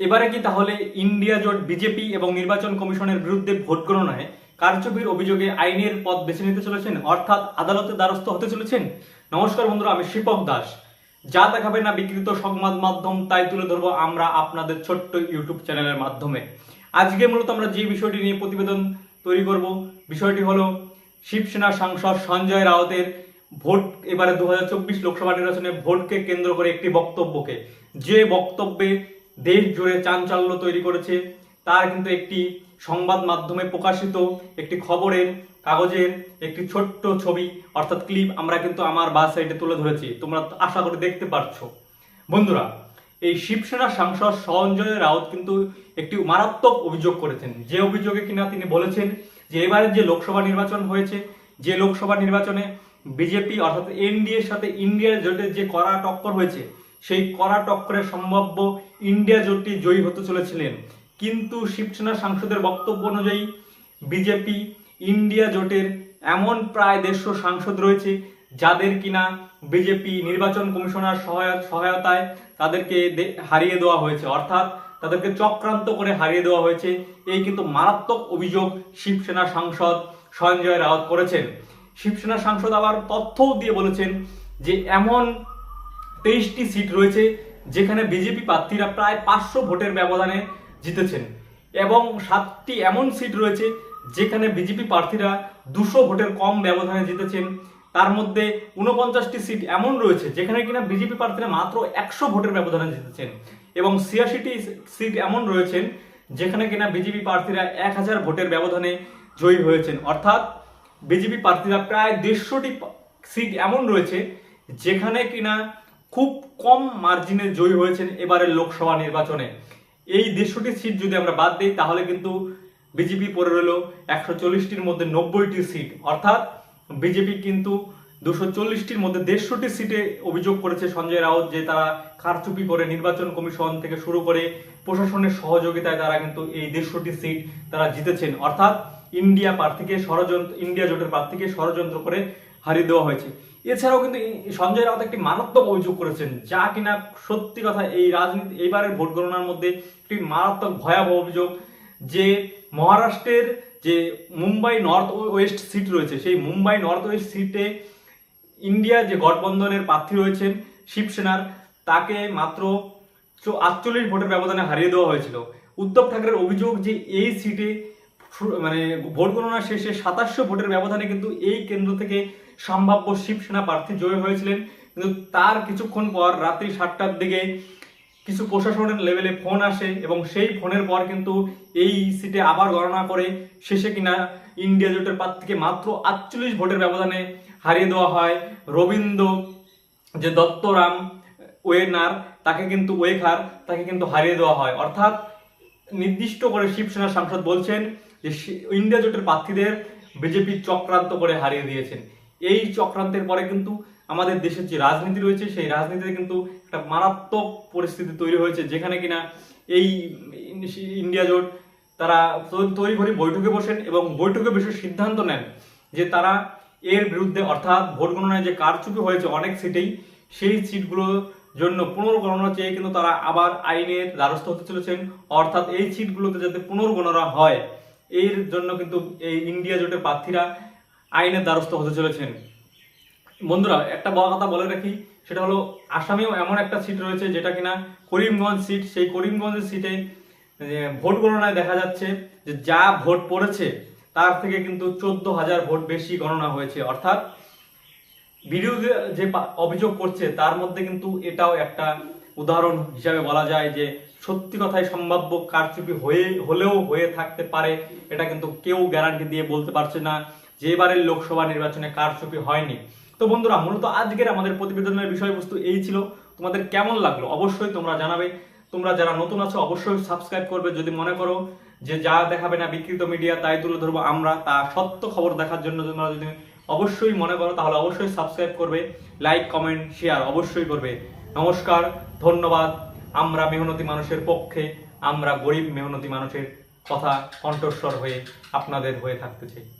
এবারে কি তাহলে ইন্ডিয়া জোট বিজেপি এবং নির্বাচন কমিশনের বিরুদ্ধে ভোট গণনায় কারচুপির অভিযোগে আইনের পথ বেছে নিতে চলেছেন, অর্থাৎ আদালতের দ্বারস্থ হতে চলেছেন? নমস্কার বন্ধুরা, আমি শিপক দাস। যা দেখাবে না বিকৃত সংবাদ মাধ্যম, তাই তুলে ধরবো আমরা আপনাদের ছোট্ট ইউটিউব চ্যানেলের মাধ্যমে। আজকে মূলত আমরা যে বিষয়টি নিয়ে প্রতিবেদন তৈরি করব, বিষয়টি হলো শিবসেনা সাংসদ সঞ্জয় রাউতের ভোট, এবারে দু হাজার চব্বিশ লোকসভা নির্বাচনে ভোটকে কেন্দ্র করে একটি বক্তব্যকে। যে বক্তব্যে দেশ জুড়ে চাঞ্চল্য তৈরি করেছে। তার কিন্তু একটি সংবাদ মাধ্যমে প্রকাশিত একটি খবরের, কাগজের একটি ছোট্ট ছবি, অর্থাৎ ক্লিপ আমরা কিন্তু আমার বা সাইডে তুলে ধরেছি। তোমরা আশা করে দেখতে পারছ। বন্ধুরা, এই শিবসেনা সাংসদ সঞ্জয় রাউত কিন্তু একটি মারাত্মক অভিযোগ করেছেন। যে অভিযোগে কিনা তিনি বলেছেন যে এবারের যে লোকসভা নির্বাচন হয়েছে, যে লোকসভা নির্বাচনে বিজেপি অর্থাৎ এনডিএর সাথে ইন্ডিয়ার জোটের যে কড়া টক্কর হয়েছে সেই কড়া টক্করে সম্ভাব্য ইন্ডিয়া জোটটি জয়ী হতে চলেছিলেন। কিন্তু শিবসেনা সাংসদের বক্তব্য অনুযায়ী বিজেপি ইন্ডিয়া জোটের এমন প্রায় দেড়শো সাংসদ রয়েছে যাদের কিনা বিজেপি নির্বাচন কমিশনার সহায়ত সহায়তায় তাদেরকে হারিয়ে দেওয়া হয়েছে। অর্থাৎ তাদেরকে চক্রান্ত করে হারিয়ে দেওয়া হয়েছে। এই কিন্তু মারাত্মক অভিযোগ শিবসেনা সাংসদ সঞ্জয় রাউত করেছেন। শিবসেনা সাংসদ আবার তথ্যও দিয়ে বলেছেন যে এমন তেইশটি সিট রয়েছে, যেখানে বিজেপি প্রার্থীরা প্রায় পাঁচশো ভোটের ব্যবধানে জিতেছেন। এবং সাতটি এমন সিট রয়েছে, যেখানে বিজেপি প্রার্থীরা দুশো ভোটের কম ব্যবধানে জিতেছেন। তার মধ্যে উনপঞ্চাশটি সিট এমন রয়েছে, যেখানে কিনা বিজেপি প্রার্থীরা মাত্র একশো ভোটের ব্যবধানে জিতেছেন। এবং ছিয়াশিটি সিট এমন রয়েছেন, যেখানে কিনা বিজেপি প্রার্থীরা এক হাজার ভোটের ব্যবধানে জয়ী হয়েছেন। অর্থাৎ বিজেপি প্রার্থীরা প্রায় দেড়শোটি সিট এমন রয়েছে, যেখানে কিনা খুব কম মার্জিনে জয়ী হয়েছেন এবারের লোকসভা নির্বাচনে। এই দেড়শোটি সিট যদি আমরা বাদ দিই, তাহলে কিন্তু বিজেপি পড়ে রইল একশো চল্লিশটির মধ্যে নব্বইটি সিট অর্থাৎ বিজেপি কিন্তু দুশো চল্লিশটির মধ্যে দেড়শোটি সিটে অভিযোগ করেছে সঞ্জয় রাউত যে তারা কারচুপি করে নির্বাচন কমিশন থেকে শুরু করে প্রশাসনের সহযোগিতায় তারা কিন্তু এই দেড়শোটি সিট তারা জিতেছেন। অর্থাৎ ইন্ডিয়া প্রার্থীকে ষড়যন্ত্র ইন্ডিয়া জোটের প্রার্থীকে ষড়যন্ত্র করে হারিয়ে দেওয়া হয়েছে। এছাড়াও কিন্তু সঞ্জয় রাউত একটি মারাত্মক অভিযোগ করেছেন, যা কিনা সত্যি কথা এই রাজনীতি এইবারের ভোট গণনার মধ্যে একটি মারাত্মক ভয়াবহ অভিযোগ, যে মহারাষ্ট্রের যে মুম্বাই নর্থ ওয়েস্ট সিট রয়েছে, সেই মুম্বাই নর্থ ওয়েস্ট সিটে ইন্ডিয়া যে গঠবন্ধনের প্রার্থী রয়েছেন শিবসেনার, তাকে মাত্র আটচল্লিশ ভোটের ব্যবধানে হারিয়ে দেওয়া হয়েছিল। উদ্ধব ঠাকরের অভিযোগ যে এই সিটে মানে ভোট গণনা শেষে সাতাশশো ভোটের ব্যবধানে কিন্তু এই কেন্দ্র থেকে সম্ভাব্য শিবসেনা প্রার্থী জয়ী হয়েছিলেন। কিন্তু তার কিছুক্ষণ পর রাত্রি সাতটার দিকে কিছু প্রশাসনের লেভেলে ফোন আসে এবং সেই ফোনের পর কিন্তু এই সিটে আবার গণনা করে শেষে কিনা ইন্ডিয়া জোটের প্রার্থীকে মাত্র আটচল্লিশ ভোটের ব্যবধানে হারিয়ে দেওয়া হয়। রবীন্দ্র যে দত্তরাম ওয়েনার, তাকে কিন্তু ওয়েখার, তাকে কিন্তু হারিয়ে দেওয়া হয়। অর্থাৎ নির্দিষ্ট করে শিবসেনা সাংসদ বলছেন যে ইন্ডিয়া জোটের প্রার্থীদের বিজেপি চক্রান্ত করে হারিয়ে দিয়েছেন। এই চক্রান্তের পরে কিন্তু আমাদের দেশের যে রাজনীতি রয়েছে, সেই রাজনীতিতে কিন্তু একটা মারাত্মক পরিস্থিতি তৈরি হয়েছে, যেখানে কিনা এই ইন্ডিয়া জোট তারা তৈরি করে বৈঠকে বসেন এবং বৈঠকে বসে সিদ্ধান্ত নেন যে তারা এর বিরুদ্ধে অর্থাৎ ভোট গণনায় যে কারচুপি হয়েছে অনেক সিটেই, সেই সিটগুলোর জন্য পুনর্গণনা চেয়ে কিন্তু তারা আবার আইনের দ্বারস্থ হতে চলেছেন। অর্থাৎ এই সিটগুলোতে যাতে পুনর্গণনা হয়, এর জন্য কিন্তু এই ইন্ডিয়া জোটের প্রার্থীরা আইনের দ্বারস্থ হতে চলেছেন। বন্ধুরা, একটা বড় কথা বলে রাখি, সেটা হলো আসামেও এমন একটা সিট রয়েছে যেটা কিনা করিমগঞ্জ সিট। সেই করিমগঞ্জের সিটে ভোট গণনায় দেখা যাচ্ছে যে যা ভোট পড়েছে, তার থেকে কিন্তু চোদ্দ হাজার ভোট বেশি গণনা হয়েছে। অর্থাৎ বিরোধী যে অভিযোগ করছে, তার মধ্যে কিন্তু এটাও একটা উদাহরণ হিসাবে বলা যায় যে সত্যি কথাই সম্ভাব্য কারচুপি হয়ে, হলেও হয়ে থাকতে পারে, এটা কিন্তু কেউ গ্যারান্টি দিয়ে বলতে পারছে না যে এবারের লোকসভা নির্বাচনে কারচুপি হয়নি। তো বন্ধুরা, মূলত আজকের আমাদের প্রতিবেদনের বিষয়বস্তু এই ছিল। তোমাদের কেমন লাগল? অবশ্যই তোমরা জানাবে। তোমরা যারা নতুন আছো, অবশ্যই সাবস্ক্রাইব করবে যদি মনে করো যে যা দেখাবে না বিকৃত মিডিয়া তাই তুলে ধরবো আমরা। তা সত্য খবর দেখার জন্য তোমরা যদি অবশ্যই মনে করো, তাহলে অবশ্যই সাবস্ক্রাইব করবে লাইক কমেন্ট শেয়ার অবশ্যই করবে। নমস্কার, ধন্যবাদ। আমরা মেহনতি মানুষের পক্ষে, আমরা গরিব মেহনতি মানুষের কথা কণ্ঠস্বর হয়ে আপনাদের হয়ে থাকতে চাই।